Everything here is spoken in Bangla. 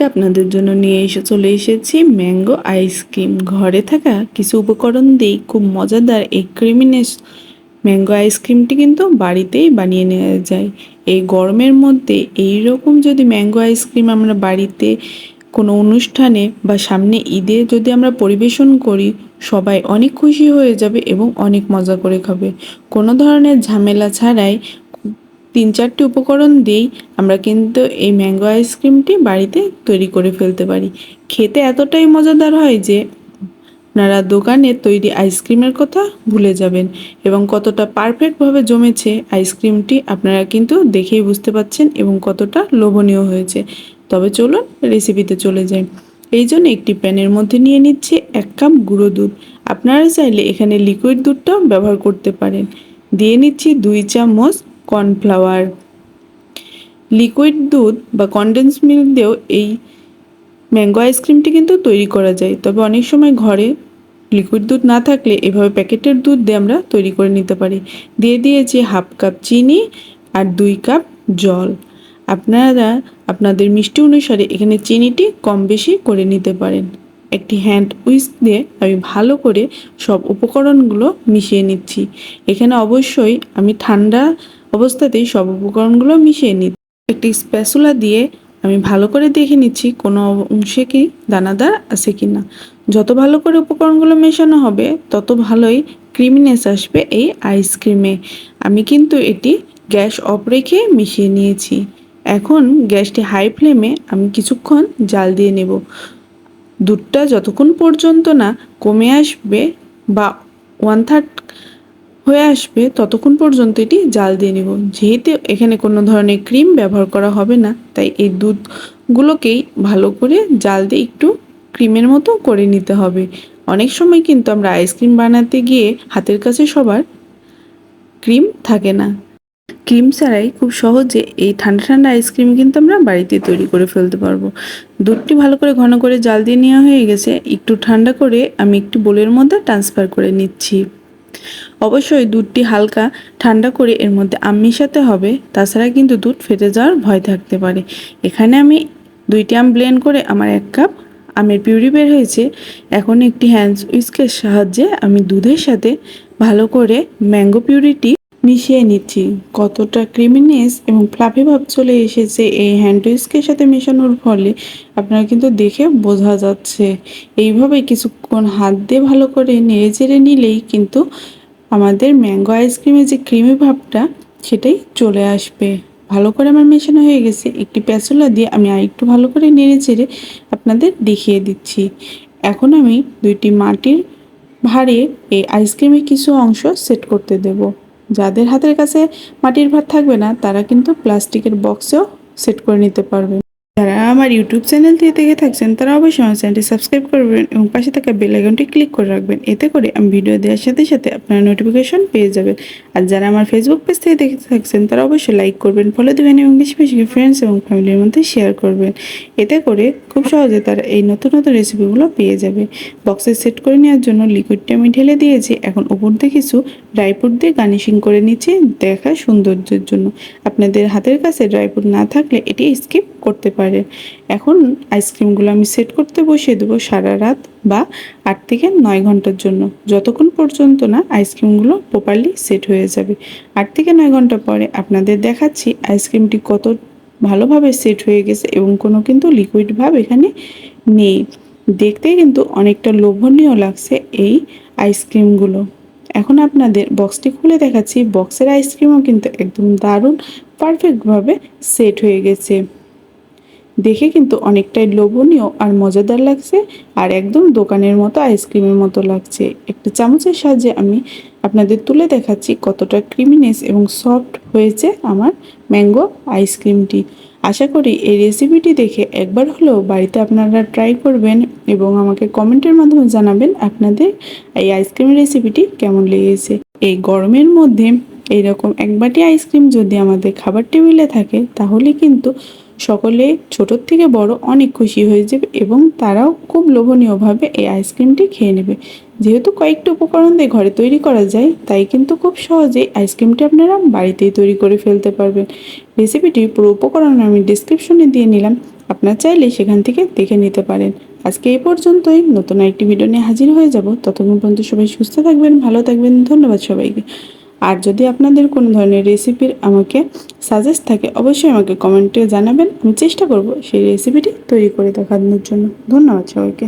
আজকে আপনাদের জন্য নিয়ে এসে চলে এসেছি ম্যাঙ্গো আইসক্রিম ঘরে থাকা কিছু উপকরণ দিয়েই খুব মজাদার এই ক্রিমিনেস ম্যাঙ্গো আইসক্রিমটি কিন্তু বাড়িতেই বানিয়ে নেওয়া যায়। এই গরমের মধ্যে এই রকম যদি ম্যাঙ্গো আইসক্রিম আমরা বাড়িতে কোনো অনুষ্ঠানে বা সামনে ঈদে যদি আমরা পরিবেশন করি, সবাই অনেক খুশি হয়ে যাবে এবং অনেক মজা করে খাবে। কোনো ধরনের ঝামেলা ছাড়াই তিন চারটি উপকরণ দিয়েই আমরা কিন্তু এই ম্যাঙ্গো আইসক্রিমটি বাড়িতে তৈরি করে ফেলতে পারি। খেতে এতটাই মজাদার হয় যে আপনারা দোকানে তৈরি আইসক্রিমের কথা ভুলে যাবেন এবং কতটা পারফেক্টভাবে জমেছে আইসক্রিমটি আপনারা কিন্তু দেখেই বুঝতে পাচ্ছেন এবং কতটা লোভনীয় হয়েছে। তবে চলুন রেসিপিতে চলে যাই। এই জন্য একটি প্যানের মধ্যে নিয়ে নিচ্ছি এক কাপ গুঁড়ো দুধ। আপনারা চাইলে এখানে লিকুইড দুধটাও ব্যবহার করতে পারেন। দিয়ে নিচ্ছি দুই চামচ কর্নফ্লাওয়ার। লিকুইড দুধ বা কনডেন্স মিল্ক দিয়েও এই ম্যাঙ্গো আইসক্রিমটি কিন্তু তৈরি করা যায়। তবে অনেক সময় ঘরে লিকুইড দুধ না থাকলে এভাবে প্যাকেটের দুধ দিয়ে আমরা তৈরি করে নিতে পারি। দিয়ে দিয়েছি হাফ কাপ চিনি আর দুই কাপ জল। আপনারা আপনাদের মিষ্টি অনুসারে এখানে চিনিটি কম বেশি করে নিতে পারেন। একটি হ্যান্ড উইস্ক দিয়ে আমি ভালো করে সব উপকরণগুলো মিশিয়ে নিচ্ছি। এখানে অবশ্যই আমি ঠান্ডা অবস্থাতেই সব উপকরণগুলো মিশিয়ে নিচ্ছি একটি স্প্যাচুলা দিয়ে আমি ভালো করে দেখে নিচ্ছি কোনো অংশে কি দানাদার আছে কি না। যত ভালো করে উপকরণগুলো মেশানো হবে, তত ভালোই ক্রিমিনেস আসবে এই আইসক্রিমে আমি কিন্তু এটি গ্যাস অফ রেখে মিশিয়ে নিয়েছি। এখন গ্যাসটি হাই ফ্লেমে আমি কিছুক্ষণ জাল দিয়ে নেব। দুধটা যতক্ষণ পর্যন্ত না কমে আসবে বা ওয়ান থার্ড হয়ে আসবে, ততক্ষণ পর্যন্ত এটি জাল দিয়ে নেব। যেহেতু এখানে কোনো ধরনের ক্রিম ব্যবহার করা হবে না, তাই এই দুধগুলোকেই ভালো করে জাল দিয়ে একটু ক্রিমের মতো করে নিতে হবে। অনেক সময় কিন্তু আমরা আইসক্রিম বানাতে গিয়ে হাতের কাছে সবার ক্রিম থাকে না। ক্রিম ছাড়াই খুব সহজে এই ঠান্ডা ঠান্ডা আইসক্রিম কিন্তু আমরা বাড়িতে তৈরি করে ফেলতে পারব। দুধটি ভালো করে ঘন করে জাল দিয়ে নেওয়া হয়ে গেছে। একটু ঠান্ডা করে আমি একটু বোলের মধ্যে ট্রান্সফার করে নিচ্ছি। অবশ্যই দুধটি হালকা, ঠান্ডা করে এর মধ্যে আম মিশাতে হবে। তাছাড়া কিন্তু দুধ ফেটে যাওয়ার ভয় থাকতে পারে। এখানে আমি দুইটি আম ব্লেন্ড করে আমার এক কাপ আমের পিউরি বের হয়েছে। এখন একটি হ্যান্ড উইস্কের সাহায্যে আমি দুধের সাথে ভালো করে ম্যাঙ্গো পিউরিটি মিশিয়ে নিচ্ছি। কতটা ক্রিমিনেস এবং ফ্লাফি ভাব চলে এসেছে এই হ্যান্ড উইস্কের সাথে মেশানোর ফলে, আপনারা কিন্তু দেখে বোঝা যাচ্ছে। এইভাবে কিছুক্ষণ হাত দিয়ে ভালো করে নেড়ে চেড়ে নিলেই কিন্তু আমাদের ম্যাঙ্গো আইসক্রিমের যে ক্রিমি ভাবটা, সেটাই চলে আসবে। ভালো করে আমার মেশানো হয়ে গেছে। একটি প্যাচুলা দিয়ে আমি আরেকটু ভালো করে নেড়ে চেড়ে আপনাদের দেখিয়ে দিচ্ছি। এখন আমি দুইটি মাটির ভারে এই আইসক্রিমের কিছু অংশ সেট করতে দেব। যাদের হাতের কাছে মাটির ভাত থাকবে না, তারা কিন্তু প্লাস্টিকের বক্সেও সেট করে নিতে পারবেন যারা আমার ইউটিউব চ্যানেল থেকে দেখে থাকছেন, তারা অবশ্যই আমার চ্যানেলটি সাবস্ক্রাইব করবেন এবং পাশে থাকা বেল আইকনটি ক্লিক করে রাখবেন। এতে করে আমি ভিডিও দেওয়ার সাথে সাথে আপনারা নোটিফিকেশন পেয়ে যাবেন। আর যারা আমার ফেসবুক পেজ থেকে দেখে থাকছেন, তারা অবশ্যই লাইক করবেন ফলো দেবেন এবং বেশি বেশি ফ্রেন্ডস এবং ফ্যামিলির মধ্যে শেয়ার করবেন। এতে করে খুব সহজে তারা এই নতুন নতুন রেসিপিগুলো পেয়ে যাবে। বক্সে সেট করে নেওয়ার জন্য লিকুইডটি আমি ঢেলে দিয়েছি। এখন উপর দিয়ে কিছু ড্রাই ফ্রুট দিয়ে গার্নিশিং করে নিচ্ছি দেখা সৌন্দর্যের জন্য। আপনাদের হাতের কাছে ড্রাই ফ্রুট না থাকলে এটি স্কিপ করতে পারে এখন আইসক্রিমগুলো আমি সেট করতে বসিয়ে দেবো সারা রাত বা আট থেকে নয় ঘণ্টার জন্য। যতক্ষণ পর্যন্ত না আইসক্রিমগুলো প্রপারলি সেট হয়ে যাবে। আট থেকে নয় ঘণ্টা পরে আপনাদের দেখাচ্ছি আইসক্রিমটি কত ভালোভাবে সেট হয়ে গেছে এবং কোনো কিন্তু লিকুইড ভাব এখানে নেই। দেখতে কিন্তু অনেকটা লোভনীয় লাগছে এই আইসক্রিমগুলো। এখন আপনাদের বক্সটি খুলে দেখাচ্ছি। বক্সের আইসক্রিমও কিন্তু একদম দারুণ পারফেক্টভাবে সেট হয়ে গেছে। দেখে কিন্তু অনেকটাই লোভনীয় আর মজাদার লাগছে আর একদম দোকানের মতো, আইসক্রিমের মতো লাগছে। একটা চামচের সাহায্যে আমি আপনাদের তুলে দেখাচ্ছি কতটা ক্রিমিনেস এবং সফট হয়েছে আমার ম্যাঙ্গো আইসক্রিমটি আশা করি এই রেসিপিটি দেখে একবার হলেও বাড়িতে আপনারা ট্রাই করবেন এবং আমাকে কমেন্টের মাধ্যমে জানাবেন আপনাদের এই আইসক্রিমের রেসিপিটি কেমন লেগেছে। এই গরমের মধ্যে এইরকম এক বাটি আইসক্রিম যদি আমাদের খাবার টেবিলে থাকে, তাহলে কিন্তু সকলে ছোটোর থেকে বড় অনেক খুশি হয়ে যাবে এবং তারাও খুব লোভনীয়ভাবে এই আইসক্রিমটি খেয়ে নেবে। যেহেতু কয়েকটি উপকরণ দিয়ে ঘরে তৈরি করা যায়, তাই কিন্তু খুব সহজেই আইসক্রিমটি আপনারা বাড়িতেই তৈরি করে ফেলতে পারবেন। রেসিপিটির পুরো উপকরণ আমি ডিসক্রিপশনে দিয়ে নিলাম, আপনার চাইলে সেখান থেকে দেখে নিতে পারেন। আজকে এই পর্যন্তই, নতুন একটি ভিডিও নিয়ে হাজির হয়ে যাব। ততক্ষণ পর্যন্ত সবাই সুস্থ থাকবেন, ভালো থাকবেন, ধন্যবাদ সবাইকে। আর যদি আপনাদের কোনো ধরনের রেসিপির আমাকে সাজেস্ট থাকে, অবশ্যই আমাকে কমেন্টে জানাবেন। আমি চেষ্টা করব সেই রেসিপিটি তৈরি করে দেখানোর জন্য। ধন্যবাদ সবাইকে।